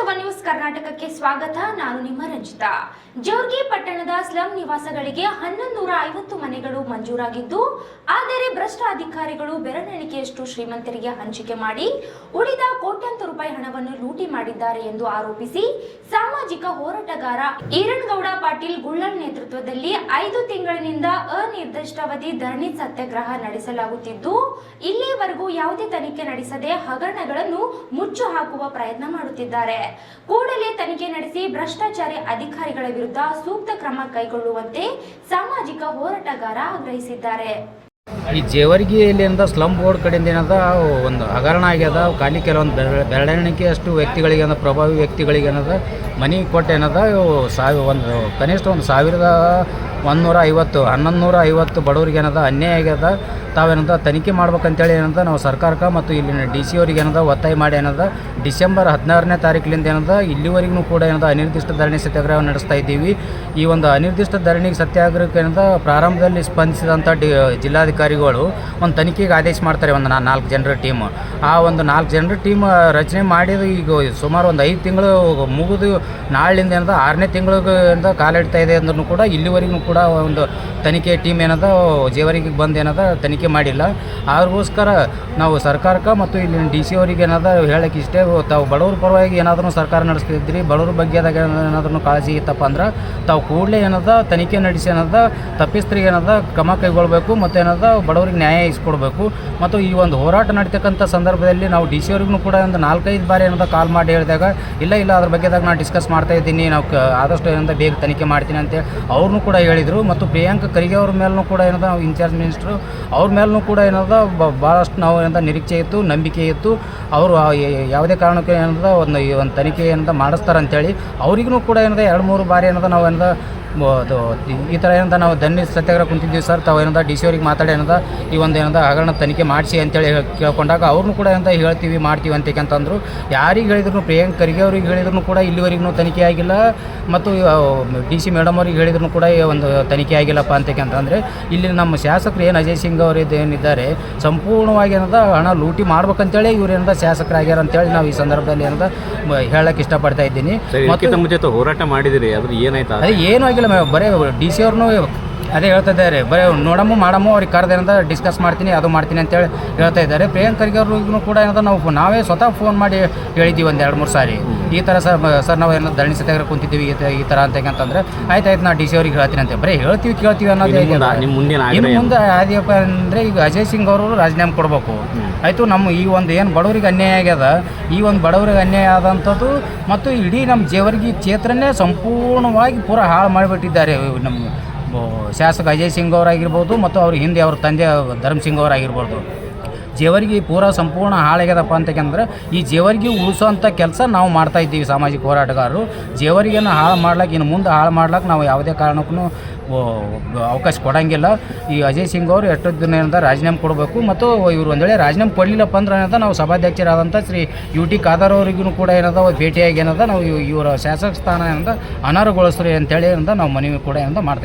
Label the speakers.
Speaker 1: Lok Sabha news ಕರ್ನಾಟಕಕ್ಕೆ ಸ್ವಾಗತ. ನಾನು ನಿಮ್ಮ ರಂಜಿತಾ ಜೋರ್ಗಿ ಪಟ್ಟಣದ ಸ್ಲಂ ನಿವಾಸಗಳಿಗೆ ಹನ್ನೊಂದೂರ ಐವತ್ತು ಮನೆಗಳು ಮಂಜೂರಾಗಿದ್ದು, ಆದರೆ ಭ್ರಷ್ಟ ಅಧಿಕಾರಿಗಳು ಬೆರಳೆಣಿಕೆಯಷ್ಟು ಶ್ರೀಮಂತರಿಗೆ ಹಂಚಿಕೆ ಮಾಡಿ, ಉಳಿದ ಕೋಟ್ಯಾಂತರ ರೂಪಾಯಿ ಹಣವನ್ನು ಲೂಟಿ ಮಾಡಿದ್ದಾರೆ ಎಂದು ಆರೋಪಿಸಿ ಸಾಮಾಜಿಕ ಹೋರಾಟಗಾರ ಈರಣ್ಗೌಡ ಪಾಟೀಲ್ ಗುಳ್ಳನ್ ನೇತೃತ್ವದಲ್ಲಿ ಐದು ತಿಂಗಳಿನಿಂದ ಅನಿರ್ದಿಷ್ಟಾವಧಿ ಧರಣಿ ಸತ್ಯಾಗ್ರಹ ನಡೆಸಲಾಗುತ್ತಿದ್ದು ಇಲ್ಲಿಯವರೆಗೂ ಯಾವುದೇ ತನಿಖೆ ನಡೆಸದೆ ಹಗರಣಗಳನ್ನು ಮುಚ್ಚು ಹಾಕುವ ಪ್ರಯತ್ನ ಮಾಡುತ್ತಿದ್ದಾರೆ. ಕೂಡಲೇ ತನಿಖೆ ನಡೆಸಿ ಭ್ರಷ್ಟಾಚಾರಿ ಅಧಿಕಾರಿಗಳ ವಿರುದ್ಧ ಸೂಕ್ತ ಕ್ರಮ ಕೈಗೊಳ್ಳುವಂತೆ ಸಾಮಾಜಿಕ ಹೋರಾಟಗಾರ ಆಗ್ರಹಿಸಿದ್ದಾರೆ.
Speaker 2: ಈ ಜೇವರ್ಗಿಯಲ್ಲಿಂದ ಸ್ಲಮ್ ಬೋರ್ಡ್ ಕಡೆಯಿಂದ ಏನದ ಒಂದು ಹಗರಣ ಆಗ್ಯದ ಖಾಲಿ ಕೆಲವೊಂದು ಬೆರ ಬೆರಳೆಣಿಕೆ ಅಷ್ಟು ವ್ಯಕ್ತಿಗಳಿಗೆ ಏನದ, ಪ್ರಭಾವಿ ವ್ಯಕ್ತಿಗಳಿಗೆ ಏನದ, ಮನೆ ಕೊಟ್ಟು ಏನದ ಸಾವಿ, ಒಂದು ಕನಿಷ್ಠ ಒಂದು ಸಾವಿರದ ಒಂದುನೂರ ಐವತ್ತು ಹನ್ನೊಂದು ನೂರ ಐವತ್ತು ಬಡವ್ರಿಗೆ ಏನದ ಅನ್ಯಾಯ ಆಗ್ಯದ? ತಾವೇನದ ತನಿಖೆ ಮಾಡ್ಬೇಕಂತೇಳಿ ಏನದ ನಾವು ಸರ್ಕಾರಕ್ಕೆ ಮತ್ತು ಇಲ್ಲಿನ ಡಿ ಸಿ ಅವ್ರಿಗೆ ಏನದ ಒತ್ತಾಯ ಮಾಡಿ ಏನದ? ಡಿಸೆಂಬರ್ ಹದಿನಾರನೇ ತಾರೀಕಿಲಿಂದ ಏನದ? ಇಲ್ಲಿವರೆಗೂ ಕೂಡ ಏನದ ಅನಿರ್ದಿಷ್ಟ ಧರಣಿ ಸತ್ಯಾಗ್ರಹ ನಡೆಸ್ತಾ ಇದ್ದೀವಿ. ಈ ಒಂದು ಅನಿರ್ದಿಷ್ಟ ಧರಣಿ ಸತ್ಯಾಗ್ರಹಕ್ಕೆ ಏನದ ಪ್ರಾರಂಭದಲ್ಲಿ ಸ್ಪಂದಿಸಿದಂಥ ಡಿ, ಜಿಲ್ಲಾಧಿಕಾರಿಗಳು ಒಂದು ತನಿಖೆಗೆ ಆದೇಶ ಮಾಡ್ತಾರೆ ಒಂದು ನಾಲ್ಕು ಜನರ ಟೀಮ್. ಆ ಒಂದು ನಾಲ್ಕು ಜನರ ಟೀಮ್ ರಚನೆ ಮಾಡಿದ ಈಗ ಸುಮಾರು ಒಂದು ಐದು ತಿಂಗಳು ಮುಗಿದು ನಾಳಿಂದ ಏನದ ಆರನೇ ತಿಂಗಳಿಂದ ಕಾಲಿಡ್ತಾ ಇದೆ ಅಂದ್ರೂ ಕೂಡ ಇಲ್ಲಿವರೆಗೂ ಕೂಡ ಒಂದು ತನಿಖೆ ಟೀಮ್ ಏನದ, ಜೇವರಿಗೆ ಬಂದು ಏನದ, ತನಿಖೆ ಮಾಡಿಲ್ಲ. ಅದಕ್ಕೋಸ್ಕರ ನಾವು ಸರ್ಕಾರಕ್ಕೆ ಮತ್ತು ಇಲ್ಲಿ ಡಿ ಸಿ ಅವರಿಗೆ ಏನದ ಹೇಳಕ್ಕೆ ಇಷ್ಟೇ ತಾವು ಬಡವ್ರ ಪರವಾಗಿ ಏನಾದರೂ ಸರ್ಕಾರ ನಡೆಸ್ತಿದ್ರಿ, ಬಡವ್ರ ಬಗ್ಗೆದಾಗ ಏನಾದ್ರೂ ಕಾಳಜಿ ಇತ್ತಪ್ಪ ಅಂದ್ರೆ ತಾವು ಕೂಡಲೇ ಏನದ ತನಿಖೆ ನಡೆಸಿ ಏನದ ತಪ್ಪಿಸ್ತ್ರಿಗೆ ಏನದ ಕ್ರಮ ಕೈಗೊಳ್ಬೇಕು ಮತ್ತು ಏನದ ಬಡವ್ರಿಗೆ ನ್ಯಾಯ ಇಸ್ಕೊಡ್ಬೇಕು. ಮತ್ತು ಈ ಒಂದು ಹೋರಾಟ ನಡೀತಕ್ಕಂಥ ಸಂದರ್ಭದಲ್ಲಿ ನಾವು ಡಿ ಸಿ ಅವ್ರಿಗೂ ಕೂಡ ಒಂದು ನಾಲ್ಕೈದು ಬಾರಿ ಏನದ ಕಾಲ್ ಮಾಡಿ ಹೇಳಿದಾಗ, ಇಲ್ಲ ಇಲ್ಲ, ಅದ್ರ ಬಗ್ಗೆದಾಗ ನಾನು ಡಿಸ್ಕಸ್ ಮಾಡ್ತಾ ಇದ್ದೀನಿ, ನಾವು ಆದಷ್ಟು ಏನಂತ ಬೇಗ ತನಿಖೆ ಮಾಡ್ತೀನಿ ಅಂತೇಳಿ ಅವ್ರನ್ನೂ ಕೂಡ ಹೇಳಿದರು ಮತ್ತು ಪ್ರಿಯಾಂಕ ಖರ್ಗೆ ಅವ್ರ ಮೇಲೂ ಕೂಡ ಏನದ, ನಾವು ಇನ್ಚಾರ್ಜ್ ಮಿನಿಸ್ಟ್ರು ಅವ್ರ ಮೇಲೂ ಕೂಡ ಏನದ ಭಾಳಷ್ಟು ನಾವು ಏನದ, ನಿರೀಕ್ಷೆ ಇತ್ತು, ನಂಬಿಕೆ ಇತ್ತು. ಅವರು ಯಾವುದೇ ಕಾರಣಕ್ಕೆ ಏನದ, ಒಂದು ಒಂದು ತನಿಖೆ ಏನದ ಮಾಡಿಸ್ತಾರೆ ಅಂತೇಳಿ ಅವ್ರಿಗೂ ಕೂಡ ಏನದ, ಎರಡು ಮೂರು ಬಾರಿ ಏನದ ನಾವು ಏನದ ಅದು ಈ ಥರ ಏನಂತ ನಾವು ಧನ್ಯ ಸತ್ಯಾಗ್ರಹ ಕುಂತಿದ್ದೀವಿ ಸರ್. ತಾವು ಏನಂತ ಡಿ ಸಿ ಅವ್ರಿಗೆ ಮಾತಾಡಿ ಏನಂತ ಈ ಒಂದು ಏನಂತ ಹಗರಣ ತನಿಖೆ ಮಾಡಿಸಿ ಅಂತೇಳಿ ಹೇಳ್- ಕೇಳ್ಕೊಂಡಾಗ ಅವ್ರನ್ನೂ ಕೂಡ ಏನಂತ ಹೇಳ್ತೀವಿ ಮಾಡ್ತೀವಿ ಅಂತಂತಂದ್ರು ಯಾರಿಗೆ ಹೇಳಿದ್ರು ಪ್ರಿಯಾಂಕ್ ಖರ್ಗೆ ಅವ್ರಿಗೆ ಹೇಳಿದ್ರು ಕೂಡ ಇಲ್ಲಿವರೆಗೂ ತನಿಖೆ ಆಗಿಲ್ಲ. ಮತ್ತು ಡಿ ಸಿ ಮೇಡಮ್ ಅವ್ರಿಗೆ ಹೇಳಿದ್ರು ಕೂಡ ಈ ಒಂದು ತನಿಖೆ ಆಗಿಲ್ಲಪ್ಪ ಅಂತಂದ್ರೆ ಇಲ್ಲಿ ನಮ್ಮ ಶಾಸಕರು ಏನು ಅಜಯ್ ಸಿಂಗ್ ಅವರು ಏನಿದ್ದಾರೆ ಸಂಪೂರ್ಣವಾಗಿ ಏನಂತ ಹಣ ಲೂಟಿ ಮಾಡ್ಬೇಕಂತೇಳಿ ಇವ್ರು ಏನಂತ ಶಾಸಕರಾಗ್ಯಾರ ಅಂತೇಳಿ ನಾವು ಈ ಸಂದರ್ಭದಲ್ಲಿ ಏನಂತ ಹೇಳಕ್ಕೆ ಇಷ್ಟಪಡ್ತಾ ಇದ್ದೀನಿ. ಮತ್ತು
Speaker 3: ಹೋರಾಟ ಮಾಡಿದಿರಿ ಅದು ಏನಾಯ್ತು?
Speaker 2: ಅದೇ ಏನೂ ಆಗಿಲ್ಲ ಮೇಡಮ್ ಬರೀ ಡಿ ಸಿ ಅವ್ರನ್ನೂ ಅದೇ ಹೇಳ್ತಾ ಇದ್ದಾರೆ. ಬರೀ ನೋಡಮ್ಮ ಮಾಡಮ್ಮ ಅವ್ರಿಗೆ ಕರೆದೇನಂದ ಡಿಸ್ಕಸ್ ಮಾಡ್ತೀನಿ ಅದು ಮಾಡ್ತೀನಿ ಅಂತೇಳಿ ಹೇಳ್ತಾ ಇದ್ದಾರೆ. ಪ್ರಿಯಾಂಕ್ ಖರ್ಗೆ ಅವ್ರಿಗೂ ಕೂಡ ಏನದ ನಾವು ನಾವೇ ಸ್ವತಃ ಫೋನ್ ಮಾಡಿ ಹೇಳಿದ್ದೀವಿ ಒಂದು ಎರಡು ಮೂರು ಸಾರಿ. ಈ ಥರ ಸರ್ ಸರ್ ನಾವು ಏನೋ ಧರಣಿ ಸತ್ಯಾಗ್ರಹ ಕುಂತಿದ್ದೀವಿ ಈ ಥರ ಅಂತ ಥರ ಅಂತಂತಂದ್ರೆ ಆಯ್ತು ಆಯ್ತು ನಾ ಡಿ ಸಿ ಅವ್ರಿಗೆ ಹೇಳ್ತೀನಿ ಅಂತ. ಬರೀ ಹೇಳ್ತೀವಿ ಕೇಳ್ತೀವಿ ಅನ್ನೋದು
Speaker 3: ಇನ್ನು ಮುಂದೆ-
Speaker 2: ಆದ್ಯಪ್ಪ ಅಂದರೆ ಈಗ ಅಜಯ್ ಸಿಂಗ್ ಅವರು ರಾಜೀನಾಮೆ ಕೊಡಬೇಕು. ಆಯಿತು ನಮ್ಮ ಈ ಒಂದು ಏನು ಬಡವರಿಗೆ ಅನ್ಯಾಯ ಆಗ್ಯದ ಈ ಒಂದು ಬಡವರಿಗೆ ಅನ್ಯಾಯ ಆದಂಥದ್ದು ಮತ್ತು ಇಡೀ ನಮ್ಮ ಜೇವರ್ಗಿ ಕ್ಷೇತ್ರನೇ ಸಂಪೂರ್ಣವಾಗಿ ಪೂರ ಹಾಳು ಮಾಡಿಬಿಟ್ಟಿದ್ದಾರೆ ನಮ್ಮ ಶಾಸಕ ಅಜಯ್ ಸಿಂಗ್ ಅವರಾಗಿರ್ಬೋದು ಮತ್ತು ಅವ್ರ ಹಿಂದೆ ಅವ್ರ ತಂದೆ ಧರ್ಮ್ ಸಿಂಗ್ ಅವರಾಗಿರ್ಬೋದು. ಜೇವರ್ಗಿ ಪೂರ ಸಂಪೂರ್ಣ ಹಾಳಾಗ್ಯದಪ್ಪ ಅಂತಂದ್ರೆ ಈ ಜೇವರ್ಗಿ ಉಳಿಸೋಂಥ ಕೆಲಸ ನಾವು ಮಾಡ್ತಾ ಇದ್ದೀವಿ ಸಾಮಾಜಿಕ ಹೋರಾಟಗಾರರು. ಜೇವರಿಗೆನ ಹಾಳು ಮಾಡ್ಲಾಕ, ಇನ್ನು ಮುಂದೆ ಹಾಳು ಮಾಡ್ಲಾಕ ನಾವು ಯಾವುದೇ ಕಾರಣಕ್ಕೂ ಅವಕಾಶ ಕೊಡೋಂಗಿಲ್ಲ. ಈ ಅಜಯ್ ಸಿಂಗ್ ಅವರು ಎಷ್ಟು ದಿನ ಏನಂತ ರಾಜೀನಾಮೆ ಕೊಡಬೇಕು ಮತ್ತು ಇವರು ಒಂದು ವೇಳೆ ರಾಜೀನಾಮೆ ಕೊಡಲಿಲ್ಲಪ್ಪ ಅಂದ್ರೆ ಏನದ, ನಾವು ಸಭಾಧ್ಯಕ್ಷರಾದಂಥ ಶ್ರೀ ಯು ಟಿ ಖಾದರ್ ಅವರಿಗೂ ಕೂಡ ಏನದ, ಭೇಟಿಯಾಗಿ ಏನದ, ನಾವು ಇವ್- ಇವರ ಶಾಸಕ ಸ್ಥಾನ ಏನದ, ಅನರ್ಹಗೊಳಿಸ್ರಿ ಅಂತೇಳಿ ಏನದ, ನಾವು ಮನವಿ ಕೂಡ ಏನದ ಮಾಡ್ತಾ